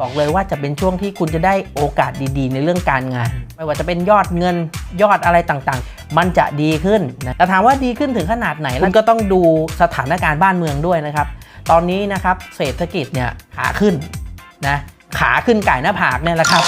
บอกเลยว่าจะเป็นช่วงที่คุณจะได้โอกาสดีๆ ในเรื่องการงาน ไม่ว่าจะเป็นยอดเงินยอดอะไรต่างๆ มันจะดีขึ้นนะแต่ถามว่าดีขึ้นถึงขนาดไหนแล้วก็ต้องดูสถานการณ์บ้านเมืองด้วยนะครับ ตอนนี้นะครับเศรษฐกิจเนี่ยขาขึ้นนะขาขึ้นไก่หน้าผากเนี่ยแหละครับ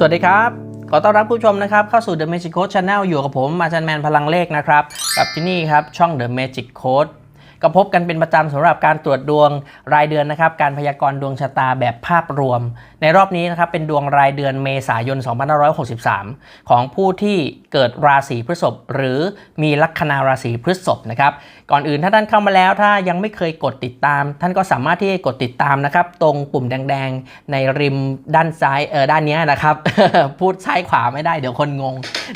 สวัสดีครับ ขอต้อนรับผู้ชมนะครับ เข้าสู่ The Magic Code Channel อยู่กับผมอาจารย์แมนพลังเลขนะครับ กับที่นี่ครับ ช่อง The Magic Code ก็พบกันเป็นประจำสำหรับการตรวจดวงรายเดือนนะครับ การพยากรณ์ดวงชะตาแบบภาพรวมในรอบนี้นะครับเป็นดวงรายเดือนเมษายน 2563 ของผู้ที่เกิดราศีพฤษภหรือมีลัคนาราศีพฤษภนะครับก่อนอื่นถ้าท่านเข้ามาแล้วถ้ายังไม่เคยกดติดตาม ท่านก็สามารถที่จะกดติดตามนะครับตรงปุ่มแดงๆ ในริมด้านซ้ายเออด้านนี้นะครับพูดซ้ายขวาไม่ได้เดี๋ยวคนงง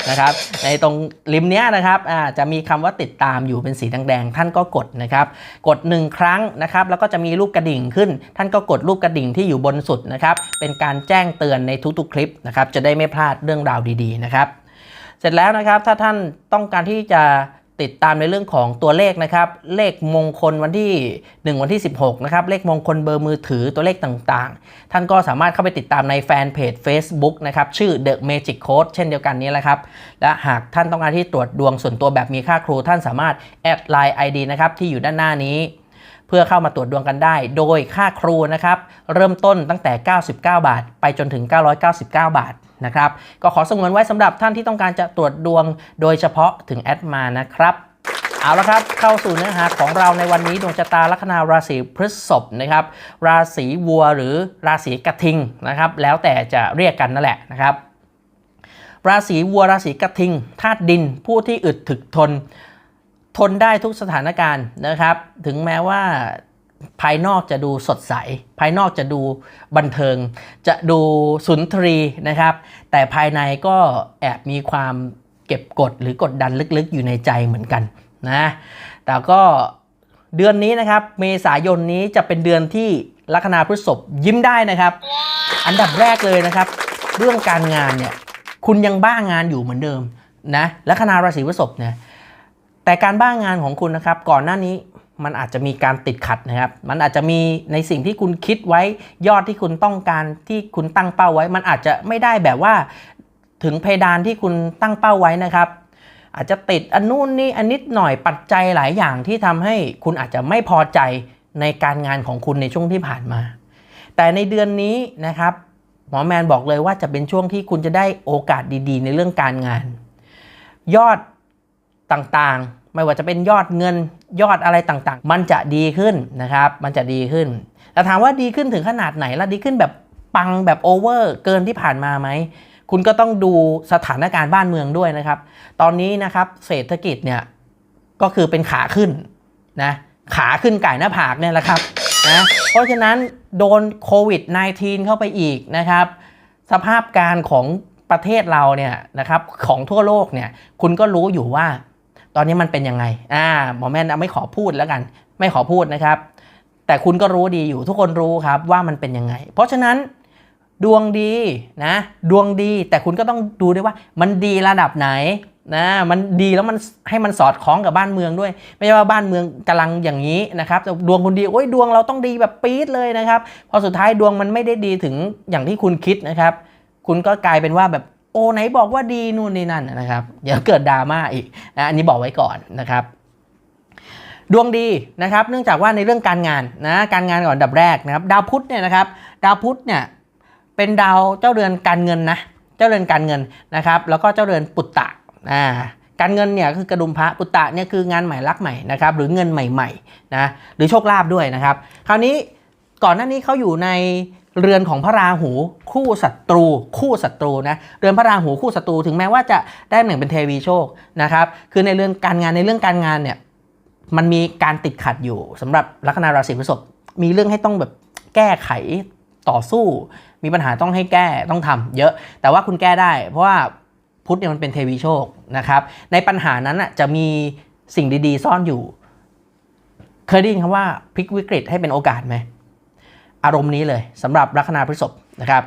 นะครับในตรงริมเนี้ยนะครับอ่าจะมีคำว่าติดตามอยู่เป็นสีแดงๆท่านก็กดนะครับกด 1 ครั้งนะครับแล้วก็จะมีรูปกระดิ่งขึ้น ท่านก็กดรูปกระดิ่งที่อยู่บนสุดนะครับเป็นการแจ้งเตือนในทุกๆคลิปนะครับจะได้ไม่พลาดเรื่องราวดีๆนะครับ เสร็จแล้วนะครับถ้าท่านต้องการที่จะติดตามในเรื่องของตัวเลขนะครับ เลขมงคลวันที่ 1 วันที่ 16 นะครับ เลขมงคลเบอร์มือถือตัวเลขต่างๆ ท่านก็สามารถเข้าไปติดตามในแฟนเพจ Facebook นะครับ ชื่อ The Magic Code เช่นเดียวกันนี้แหละครับ และหากท่านต้องการที่ตรวจดวงส่วนตัวแบบมีค่าครู ท่านสามารถแอดไลน์ ID นะครับ ที่อยู่ด้านหน้านี้ พื่อเข้ามาตรวจดวงกันได้ โดยค่าครูนะครับ เริ่มต้นตั้งแต่ 99 บาท ไปจนถึง 999 บาทนะครับ ก็ขอสงวนไว้สำหรับท่านที่ต้องการจะตรวจดวง โดยเฉพาะถึงแอดมานะครับเอาละครับเข้าสู่เนื้อหาของเราในวันนี้ดวงชะตาลัคนาราศีพฤษภนะครับราศีวัวหรือราศีกระทิงนะครับแล้วแต่จะเรียกกันนั่นแหละนะครับราศีวัวราศีกระทิงธาตุดินผู้ที่อึดถึกทน ทนได้ทุกสถานการณ์นะครับ ถึงแม้ว่าภายนอกจะดูสดใส ภายนอกจะดูบันเทิง จะดูสุนทรีนะครับ แต่ภายในก็แอบมีความเก็บกดหรือกดดันลึกๆ อยู่ในใจเหมือนกันนะแต่ก็เดือนนี้นะครับ เมษายนนี้จะเป็นเดือนที่ลัคนาพฤษภยิ้มได้นะครับ อันดับแรกเลยนะครับ เรื่องการงานเนี่ยคุณยังบ้างานอยู่เหมือนเดิมนะลัคนาราศีพฤษภเนี่ย แต่การบ้างงานของคุณนะครับ ก่อนหน้านี้มันอาจจะมีการติดขัดนะครับ มันอาจจะมีในสิ่งที่คุณคิดไว้ยอดที่คุณต้องการที่คุณตั้งเป้าไว้ มันอาจจะไม่ได้แบบว่าถึงเพดานที่คุณตั้งเป้าไว้นะครับ อาจจะติดอันนู้นนี่อันนิดหน่อยปัจจัยหลายอย่างที่ทำให้คุณอาจจะไม่พอใจในการงานของคุณในช่วงที่ผ่านมา แต่ในเดือนนี้นะครับหมอแมนบอกเลยว่าจะเป็นช่วงที่คุณจะได้โอกาสดีๆ ในเรื่องการงาน ยอด ต่างๆ ไม่ว่าจะเป็นยอดเงินยอดอะไรต่างๆ มันจะดีขึ้นนะครับ มันจะดีขึ้น แต่ถามว่าดีขึ้นถึงขนาดไหนแล้วดีขึ้นแบบปังแบบโอเวอร์เกินที่ผ่านมาไหมคุณก็ต้องดูสถานการณ์บ้านเมืองด้วยนะครับ ตอนนี้นะครับเศรษฐกิจเนี่ยก็คือเป็นขาขึ้นนะขาขึ้นไก่หน้าผากเนี่ยแหละครับนะเพราะฉะนั้นโดนโควิด -19 เข้าไปอีกนะครับ สภาพการของประเทศเราเนี่ยนะครับของทั่วโลกเนี่ยคุณก็รู้อยู่ว่า ตอนนี้มันเป็นยังไงอ่าหมอแม่นไม่ขอพูดแล้วกัน ไม่ขอพูดนะครับ แต่คุณก็รู้ดีอยู่ทุกคนรู้ครับว่ามันเป็นยังไง เพราะฉะนั้นดวงดีนะดวงดีแต่คุณก็ต้องดูด้วยว่ามันดีระดับไหนนะมันดีแล้วมันให้มันสอดคล้องกับบ้านเมืองด้วย ไม่ใช่ว่าบ้านเมืองกำลังอย่างนี้นะครับแต่ดวงคุณดีโอ้ยดวงเราต้องดีแบบปี๊ดเลยนะครับ พอสุดท้ายดวงมันไม่ได้ดีถึงอย่างที่คุณคิดนะครับ คุณก็กลายเป็นว่าแบบ โอ้ไหนบอกว่าดีนู่นนี่นั่นนะครับเดี๋ยวเกิดดราม่าอีกนะอันนี้บอกไว้ก่อนนะครับดวงดีนะครับเนื่องจากว่าในเรื่องการงานนะการงานก่อนอันดับแรกนะครับดาวพุธเนี่ยนะครับดาวพุธเนี่ยเป็นดาวเจ้าเรือนการเงินนะเจ้าเรือนการเงินนะครับแล้วก็เจ้าเรือนปุตตะอ่าการเงินเนี่ยคือกระดุมพระปุตตะเนี่ยคืองานใหม่รักใหม่นะครับหรือเงินใหม่ๆนะหรือโชคลาภด้วยนะครับ คราวนี้ก่อนหน้านี้เขาอยู่ใน เรือนของพระราหูคู่ศัตรู คู่ศัตรูนะเรือนพระราหูคู่ศัตรูถึงแม้ว่าจะได้หนึ่งเป็นเทวีโชคนะครับคือในเรื่องการงานในเรื่องการงานเนี่ยมันมีการติดขัดอยู่สำหรับลัคนาราศีพฤษภมีเรื่องให้ต้องแบบแก้ไขต่อสู้ มีปัญหาต้องให้แก้ต้องทำเยอะแต่ว่าคุณแก้ได้ เพราะว่าพุธเนี่ยมันเป็นเทวีโชคนะครับในปัญหานั้นอะจะมีสิ่งดีๆ ซ่อนอยู่ เคยได้ยินคำว่าพลิกวิกฤตให้เป็นโอกาสไหม อารมณ์นี้เลยสำหรับลัคนาพฤษภนะครับ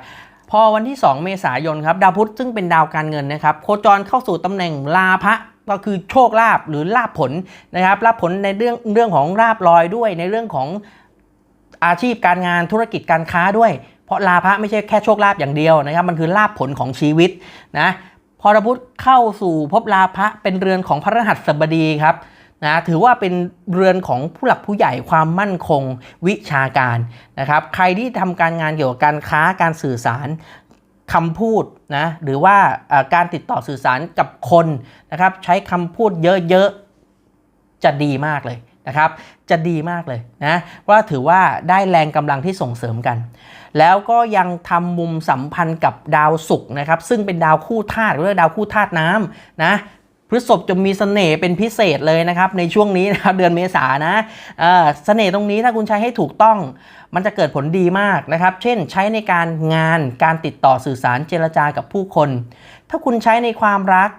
พอวันที่ 2 เมษายนครับดาวพุธซึ่งเป็นดาวการเงินนะครับโคจรเข้าสู่ตำแหน่งลาภะก็คือโชคลาภหรือลาภผลนะครับลาภผลในเรื่องเรื่องของลาภลอยด้วย ในเรื่องของอาชีพการงานธุรกิจการค้าด้วย เพราะลาภะไม่ใช่แค่โชคลาภอย่างเดียวนะครับ มันคือลาภผลของชีวิตนะพอดาวพุธเข้าสู่ภพลาภะเป็นเรือนของพระรหัสบดีครับ นะถือว่าเป็นเรือนของผู้หลักผู้ใหญ่ความมั่นคงวิชาการนะครับ ใครที่ทำการงานเกี่ยวกับการค้าการสื่อสารคำพูดนะหรือว่าการติดต่อสื่อสารกับคนนะครับ ใช้คำพูดเยอะๆจะดีมากเลยนะครับ จะดีมากเลยนะว่าถือว่าได้แรงกำลังที่ส่งเสริมกัน แล้วก็ยังทำมุมสัมพันธ์กับดาวศุกร์นะครับ ซึ่งเป็นดาวคู่ธาตุเรียกดาวคู่ธาตุน้ำนะ พฤษภจะมีเสน่ห์เป็นพิเศษเลยนะครับ ในช่วงนี้นะครับเดือนเมษานะเออเสน่ห์ตรงนี้ถ้าคุณใช้ให้ถูกต้อง มันจะเกิดผลดีมากนะครับ เช่นใช้ในการงานการติดต่อสื่อสารเจรจากับผู้คน ถ้าคุณใช้ในความรัก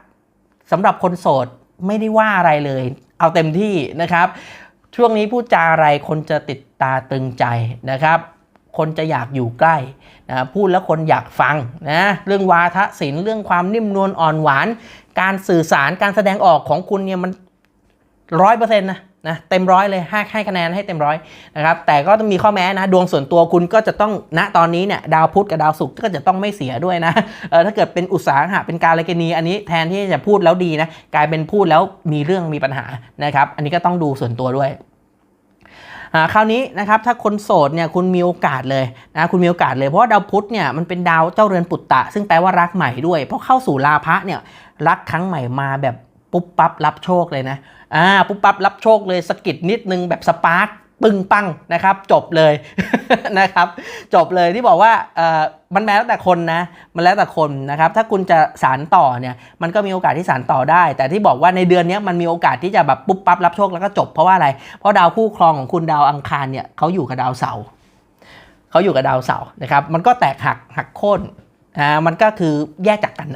สำหรับคนโสดไม่ได้ว่าอะไรเลย เอาเต็มที่นะครับ ช่วงนี้พูดจาอะไรคนจะติดตาตึงใจนะครับ คนจะอยากอยู่ใกล้นะพูดแล้วคนอยากฟังนะเรื่องวาทศิลป์เรื่องความนิ่มนวลอ่อนหวาน การสื่อสารการแสดงออกของคุณเนี่ยมันร้อยเปอร์เซ็นต์นะนะเต็มร้อยเลยให้ให้คะแนนให้เต็มร้อยนะครับแต่ก็ต้องมีข้อแม้นะดวงส่วนตัวคุณก็จะต้องณตอนนี้เนี่ยดาวพุธกับดาวศุกร์ก็จะต้องไม่เสียด้วยนะเออถ้าเกิดเป็นอุตสาหะเป็นการเลกนีอันนี้แทนที่จะพูดแล้วดีนะกลายเป็นพูดแล้วมีเรื่องมีปัญหานะครับอันนี้ก็ต้องดูส่วนตัวด้วย คราวนี้นะครับถ้าคนโสดเนี่ยคุณมีโอกาสเลยนะคุณมีโอกาสเลยเพราะว่าดาวพุธเนี่ยมันเป็นดาวเจ้าเรือนปุตตะ ซึ่งแปลว่ารักใหม่ด้วย เพราะเข้าสู่ลาภะเนี่ยรักครั้งใหม่มาแบบปุ๊บปั๊บรับโชคเลยนะอ่าปุ๊บปั๊บรับโชคเลยสกิดนิดนึงแบบสปาร์ค ปึงปังนะครับ จบเลยนะครับ จบเลยที่บอกว่าเออมันแล้วแต่คนนะ มันแล้วแต่คนนะครับ ถ้าคุณจะสารต่อเนี่ย มันก็มีโอกาสที่สารต่อได้ แต่ที่บอกว่าในเดือนนี้มันมีโอกาสที่จะแบบปุ๊บปั๊บรับโชคแล้วก็จบเพราะว่าอะไร เพราะดาวคู่ครองของคุณดาวอังคารเนี่ยเขาอยู่กับดาวเสาร์เขาอยู่กับดาวเสาร์นะครับ มันก็แตกหักหักโค่น อ่ามันก็คือแยกจากกัน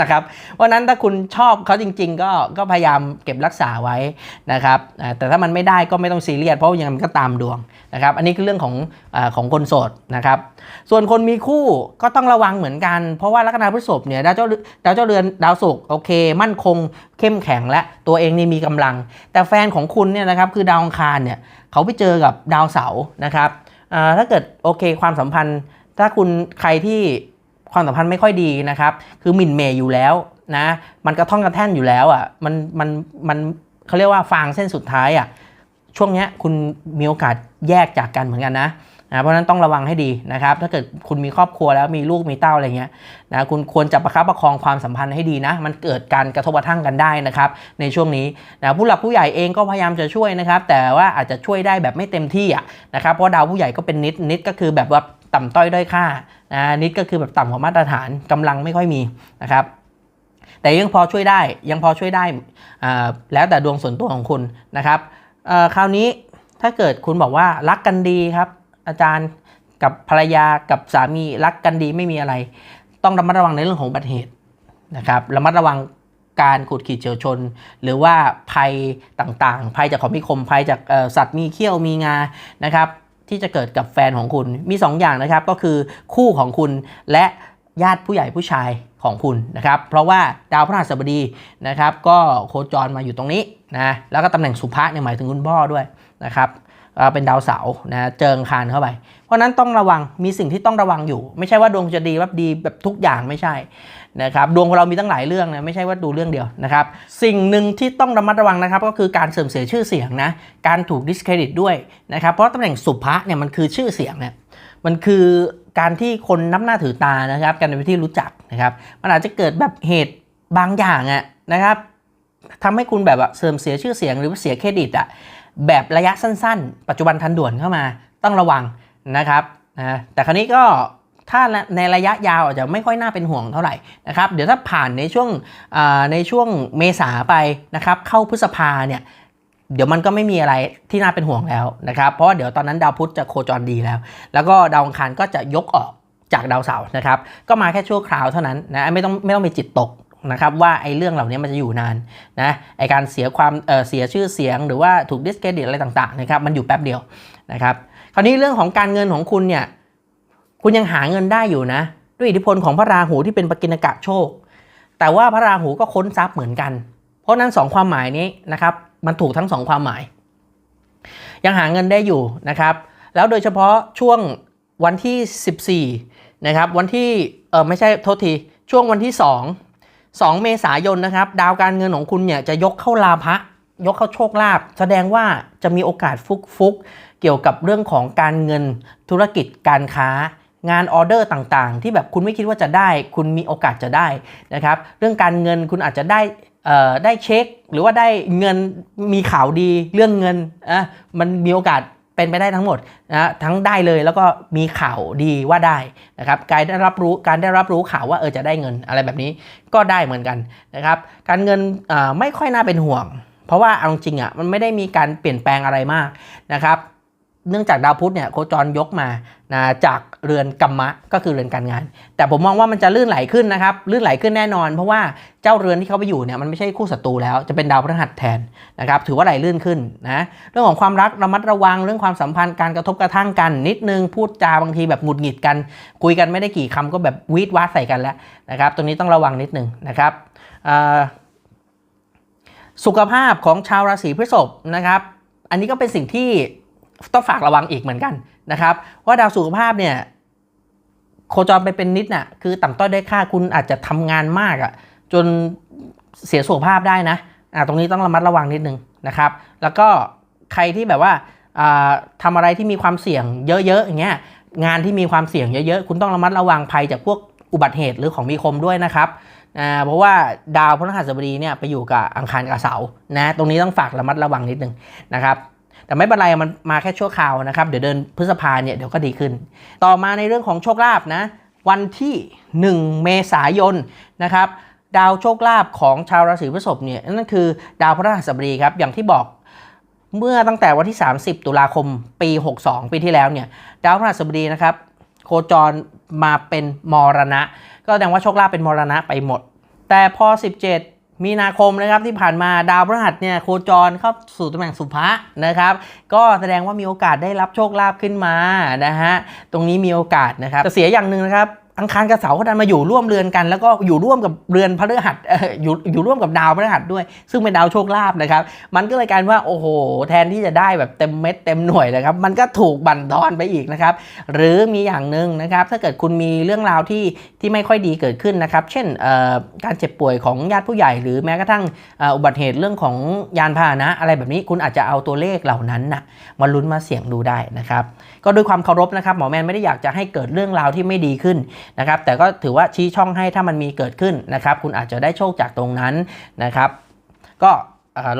นะครับเพราะนั้นถ้าคุณชอบเขาจริง ๆ ก็ก็พยายามเก็บรักษาไว้นะครับแต่ถ้ามันไม่ได้ก็ไม่ต้องซีเรียสเพราะยังไงมันก็ตามดวงนะครับ อันนี้คือเรื่องของอของคนโสดนะครับ ส่วนคนมีคู่ก็ต้องระวังเหมือนกัน เพราะว่าลัคนาพฤษภเนี่ยดาวเจ้าดาวเจ้าเรือนดาวศุกร์โอเค มั่นคงเข้มแข็งและตัวเองนี่มีกำลัง แต่แฟนของคุณเนี่ยนะครับคือดาวอังคารเนี่ยเขาไปเจอกับดาวเสาร์นะครับอ่าถ้าเกิดโอเคความสัมพันธ์ ถ้าคุณใครที่ ความสัมพันธ์ไม่ค่อยดีนะครับ คือหมิ่นเมย์อยู่แล้วนะมันกระท่อนกระแท่นอยู่แล้วอะมันมันมันเขาเรียกว่าฟางเส้นสุดท้ายอะช่วงนี้คุณมีโอกาสแยกจากกันเหมือนกันนะนะเพราะนั้นต้องระวังให้ดีนะครับ ถ้าเกิดคุณมีครอบครัวแล้วมีลูกมีเต้าอะไรเงี้ยนะคุณควรจะประคับประคองความสัมพันธ์ให้ดีนะ มันเกิดการกระทบกระทั่งกันได้นะครับ ในช่วงนี้นะผู้หลักผู้ใหญ่เองก็พยายามจะช่วยนะครับ แต่ว่าอาจจะช่วยได้แบบไม่เต็มที่อะนะครับเพราะดาวผู้ใหญ่ก็เป็นนิดนิดก็คือแบบว่าต่ำต้อยด้อยค่า นะนิดก็คือแบบต่ำกว่ามาตรฐานกำลังไม่ค่อยมีนะครับ แต่ยังพอช่วยได้ยังพอช่วยได้แล้วแต่ดวงส่วนตัวของคุณนะครับคราวนี้ถ้าเกิดคุณบอกว่ารักกันดีครับ อาจารย์กับภรรยากับสามีรักกันดีไม่มีอะไร ต้องระมัดระวังในเรื่องของอุบัติเหตุนะครับระมัดระวังการขูดขีดเฉียวชน หรือว่าภัยต่างๆ ภัยจากของมีคมภัยจากสัตว์มีเขี้ยวมีงานะครับ ที่จะเกิดกับแฟนของคุณมี 2 อย่างนะครับ ก็คือคู่ของคุณและญาติผู้ใหญ่ผู้ชายของคุณนะครับ เพราะว่าดาวพฤหัสบดีนะครับ ก็โคจรมาอยู่ตรงนี้นะแล้วก็ตำแหน่งสุภะเนี่ยหมายถึงคุณพ่อด้วยนะครับเป็นดาวเสาร์นะเจิงคานเข้าไป เพราะนั้นต้องระวังมีสิ่งที่ต้องระวังอยู่ ไม่ใช่ว่าดวงจะดีแบบดีแบบทุกอย่างไม่ใช่ นะครับดวงของเรามีตั้งหลายเรื่องนะไม่ใช่ว่าดูเรื่องเดียวนะครับ สิ่งหนึ่งที่ต้องระมัดระวังนะครับก็คือการเสื่อมเสียชื่อเสียงนะการถูก discredit ด้วยนะครับเพราะตำแหน่งสุภะเนี่ยมันคือชื่อเสียงเนี่ยมันคือการที่คนนับหน้าถือตานะครับการเป็นที่รู้จักนะครับมันอาจจะเกิดแบบเหตุบางอย่างอะนะครับทำให้คุณแบบว่าเสื่อมเสียชื่อเสียงหรือว่าเสียเครดิตอะแบบระยะสั้น ๆ ปัจจุบันทันด่วนเข้ามาต้องระวังนะครับนะแต่คราวนี้ก็ ถ้าในระยะยาวอาจจะไม่ค่อยน่าเป็นห่วงเท่าไหร่นะครับ เดี๋ยวถ้าผ่านในช่วงในช่วงเมษาไปนะครับ เข้าพฤษภาเนี่ยเดี๋ยวมันก็ไม่มีอะไรที่น่าเป็นห่วงแล้วนะครับ เพราะว่าเดี๋ยวตอนนั้นดาวพุธจะโคจรดีแล้ว แล้วก็ดาวอังคารก็จะยกออกจากดาวเสาร์นะครับ ก็มาแค่ชั่วคราวเท่านั้นนะไม่ต้องไม่ต้องมีจิตตกนะครับว่าไอ้เรื่องเหล่านี้มันจะอยู่นานนะไอการเสียความเเสียชื่อเสียงหรือว่าถูกดิสเครดิตอะไรต่างๆนะครับมันอยู่แป๊บเดียวนะครับคราวนี้เรื่องของการเงินของคุณเนี่ย คุณยังหาเงินได้อยู่นะ ด้วยอิทธิพลของพระราหูที่เป็นปกิณกะโชค แต่ว่าพระราหูก็ค้นทรัพย์เหมือนกัน เพราะนั้นสองความหมายนี้นะครับมันถูกทั้งสองความหมาย ยังหาเงินได้อยู่นะครับ แล้วโดยเฉพาะช่วงวันที่ 14นะครับวันที่เออไม่ใช่โทษทีช่วงวันที่ 2 2 เมษายนนะครับ ดาวการเงินของคุณเนี่ยจะยกเข้าลาภะยกเข้าโชคลาภแสดงว่าจะมีโอกาสฟุกฟุกเกี่ยวกับเรื่องของการเงินธุรกิจการค้า งานออเดอร์ต่างๆ ที่แบบคุณไม่คิดว่าจะได้ คุณมีโอกาสจะได้นะครับ เรื่องการเงินคุณอาจจะได้ได้เช็ค หรือว่าได้เงินมีข่าวดีเรื่องเงินอะมันมีโอกาสเป็นไปได้ทั้งหมดนะทั้งได้เลยแล้วก็มีข่าวดีว่าได้นะครับการได้รับรู้การได้รับรู้ข่าวว่าเออจะได้เงินอะไรแบบนี้ก็ได้เหมือนกันนะครับ การเงินไม่ค่อยน่าเป็นห่วง เพราะว่าเอาจริงอะมันไม่ได้มีการเปลี่ยนแปลงอะไรมากนะครับ เนื่องจากดาวพุธเนี่ยโคจรยกมา นะจากเรือนกรรมะก็คือเรือนการงาน แต่ผมมองว่ามันจะลื่นไหลขึ้นนะครับลื่นไหลขึ้นแน่นอน เพราะว่าเจ้าเรือนที่เขาไปอยู่เนี่ยมันไม่ใช่คู่ศัตรูแล้วจะเป็นดาวพฤหัสแทนนะครับถือว่าไหลลื่นขึ้นนะเรื่องของความรักระมัดระวังเรื่องความสัมพันธ์การกระทบกระทั่งกัน นิดนึงพูดจาบางทีแบบหงุดหงิดกัน คุยกันไม่ได้กี่คำก็แบบวีดวาดใส่กันแล้วนะครับตรงนี้ต้องระวังนิดนึงนะครับสุขภาพของชาวราศีพฤษภนะครับ อันนี้ก็เป็นสิ่งที่ต้องฝากระวังอีกเหมือนกัน นะครับว่าดาวสุขภาพเนี่ยโคจรไปเป็นนิดน่ะคือต่ำต้อยได้ค่าคุณอาจจะทำงานมากอะ่ะจนเสียสุขภาพได้นะอ่าตรงนี้ต้องระมัดระวังนิดนึงนะครับ แล้วก็ใครที่แบบว่าทำอะไรที่มีความเสี่ยงเยอะๆอย่างเงี้ยงานที่มีความเสี่ยงเยอะๆ คุณต้องระมัดระวังภัยจากพวกอุบัติเหตุหรือของมีคมด้วยนะครับเพราะว่าดาวพฤหัสบดีเนี่ยไปอยู่กับอังคารกับเสาร์นะตรงนี้ต้องฝากระมัดระวังนิดนึงนะครับ แต่ไม่เป็นไรมันมาแค่ชั่วคราวนะครับ เดี๋ยวเดินพฤษภาเนี่ยเดี๋ยวก็ดีขึ้น ต่อมาในเรื่องของโชคลาภนะวันที่ 1 เมษายนนะครับดาวโชคลาภของชาวราศีพฤษภเนี่ยนั่นคือดาวพระราชบดีครับอย่างที่บอกเมื่อตั้งแต่วันที่ 30 ตุลาคมปี 62 ปีที่แล้วเนี่ยดาวพระราชบดีนะครับ โคจรมาเป็นมรณะ ก็แสดงว่าโชคลาภเป็นมรณะไปหมด แต่พอ 17 มีนาคมนะครับที่ผ่านมาดาวพฤหัสเนี่ยโคจรเข้าสู่ตำแหน่งสุภะนะครับ ก็แสดงว่ามีโอกาสได้รับโชคลาภขึ้นมานะฮะตรงนี้มีโอกาสนะครับแต่เสียอย่างหนึ่งนะครับอังคารกับเสาเขาดันมาอยู่ร่วมเรือนกัน แล้วก็อยู่ร่วมกับเรือนพฤหัสอยู่อยู่ร่วมกับดาวพฤหัสด้วย ซึ่งเป็นดาวโชคลาภนะครับ มันก็เลยกลายว่าโอ้โห แทนที่จะได้แบบเต็มเม็ดเต็มหน่วยนะครับ มันก็ถูกบั่นทอนไปอีกนะครับ หรือมีอย่างหนึ่งนะครับ ถ้าเกิดคุณมีเรื่องราวที่ที่ไม่ค่อยดีเกิดขึ้นนะครับ เช่นการเจ็บป่วยของญาติผู้ใหญ่ หรือแม้กระทั่งอุบัติเหตุเรื่องของยานพาหนะ อะไรแบบนี้คุณอาจจะเอาตัวเลขเหล่านั้นนะมาลุ้นมาเสี่ยงดูได้นะครับ ก็ด้วยความเคารพนะครับหมอแมนไม่ได้อยากจะให้เกิดเรื่องราวที่ไม่ดีขึ้นนะครับแต่ก็ถือว่าชี้ช่องให้ถ้ามันมีเกิดขึ้นนะครับคุณอาจจะได้โชคจากตรงนั้นนะครับก็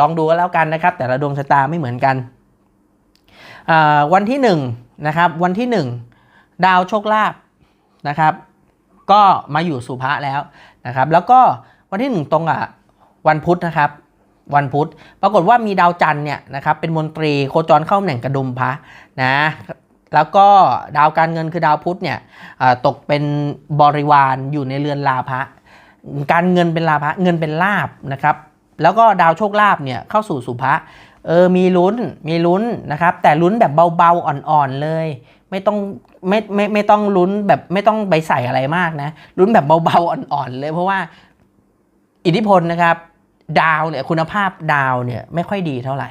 ลองดูกันแล้วกันนะครับ แต่ละดวงชะตาไม่เหมือนกัน วันที่1นะครับวันที่ 1 ดาวโชคลาภนะครับก็มาอยู่สุภะแล้วนะครับแล้วก็วันที่ 1 ตรงกับวันพุธนะครับวันพุธ ปรากฏว่ามีดาวจันทร์เนี่ยนะครับเป็นมนตรีโคจรเข้าแหน่งกระดุมพระนะ แล้วก็ดาวการเงินคือดาวพุธเนี่ยตกเป็นบริวารอยู่ในเรือนลาภะการเงินเป็นลาภะเงินเป็นลาบนะครับ แล้วก็ดาวโชคลาภเนี่ยเข้าสู่สุภะเออมีลุ้นมีลุ้นนะครับ แต่ลุ้นแบบเบาๆอ่อนๆเลย ไม่ต้องไม่ไม่ไม่ต้องลุ้นแบบไม่ต้องไปใส่อะไรมากนะลุ้นแบบเบาๆอ่อนๆเลย เพราะว่าอิทธิพลนะครับ ดาวเนี่ยคุณภาพดาวเนี่ยไม่ค่อยดีเท่าไหร่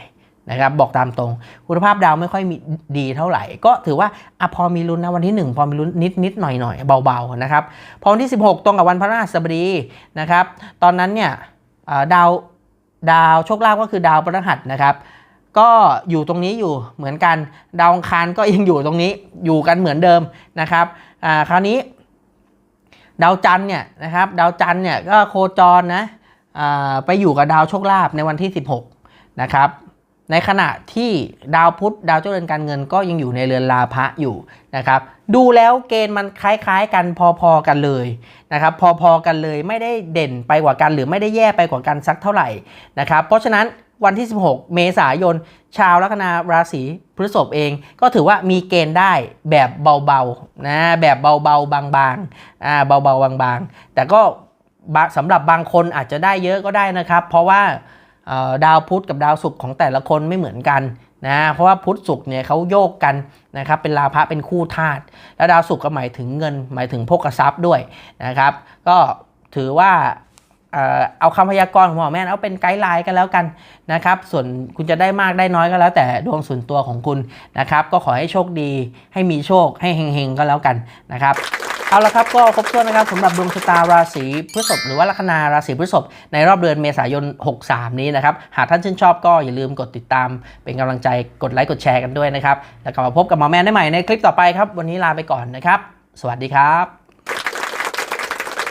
นะครับบอกตามตรง คุณภาพดาวไม่ค่อยมีดีเท่าไหร่ ก็ถือว่าอพอมีลุ้นนะวันที่ 1 พอมีลุ้นนิดนิดหน่อยหน่อยเบาๆนะครับพอวันที่ 16 ตรงกับวันพระราชบดีนะครับตอนนั้นเนี่ยดาวดาวโชคลาภก็คือดาวพฤหัสนะครับก็อยู่ตรงนี้อยู่เหมือนกัน ดาวอังคารก็ยังอยู่ตรงนี้อยู่กันเหมือนเดิมนะครับคราวนี้ ดาวจันเนี่ยนะครับดาวจันเนี่ยก็โคจรนะไปอยู่กับดาวโชคลาภในวันที่ 16นะครับ ในขณะที่ดาวพุธดาวเจ้าเรือนการเงินก็ยังอยู่ในเรือนลาภะอยู่นะครับดูแล้วเกณฑ์มันคล้ายๆกันพอๆกันเลยนะครับพอๆกันเลยไม่ได้เด่นไปกว่ากันหรือไม่ได้แย่ไปกว่ากันสักเท่าไหร่นะครับเพราะฉะนั้นวันที่ 16 เมษายน ชาวลัคนาราศีพฤษภเอง ก็ถือว่ามีเกณฑ์ได้แบบเบาๆนะแบบเบาๆบางๆอ่าเบาๆบางๆ แต่ก็สำหรับบางคนอาจจะได้เยอะก็ได้นะครับ เพราะว่า ดาวพุธกับดาวศุกร์ของแต่ละคนไม่เหมือนกันนะเพราะว่าพุธศุกร์เนี่ยเขาโยกกันนะครับเป็นลาภะเป็นคู่ธาตุแล้วดาวศุกร์ก็หมายถึงเงิน หมายถึงโภคทรัพย์ด้วยนะครับ ก็ถือว่าเอ่อเอาคำพยากรณ์ของหมอแม่นเอาเป็นไกด์ไลน์กันแล้วกันนะครับ ส่วนคุณจะได้มากได้น้อยก็แล้วแต่ดวงส่วนตัวของคุณนะครับ ก็ขอให้โชคดี ให้มีโชคให้เฮงๆก็แล้วกันนะครับ เอาละครับก็ครบถ้วนนะครับสำหรับดวงชะตาราศีพฤษภหรือว่าลัคนาราศีพฤษภในรอบเดือนเมษายน 63 นี้นะครับ หากท่านชื่นชอบก็อย่าลืมกดติดตาม เป็นกำลังใจกดไลค์กดแชร์กันด้วยนะครับ แล้วกลับมาพบกับหมอแมนได้ใหม่ในคลิปต่อไปครับ วันนี้ลาไปก่อนนะครับ สวัสดีครับ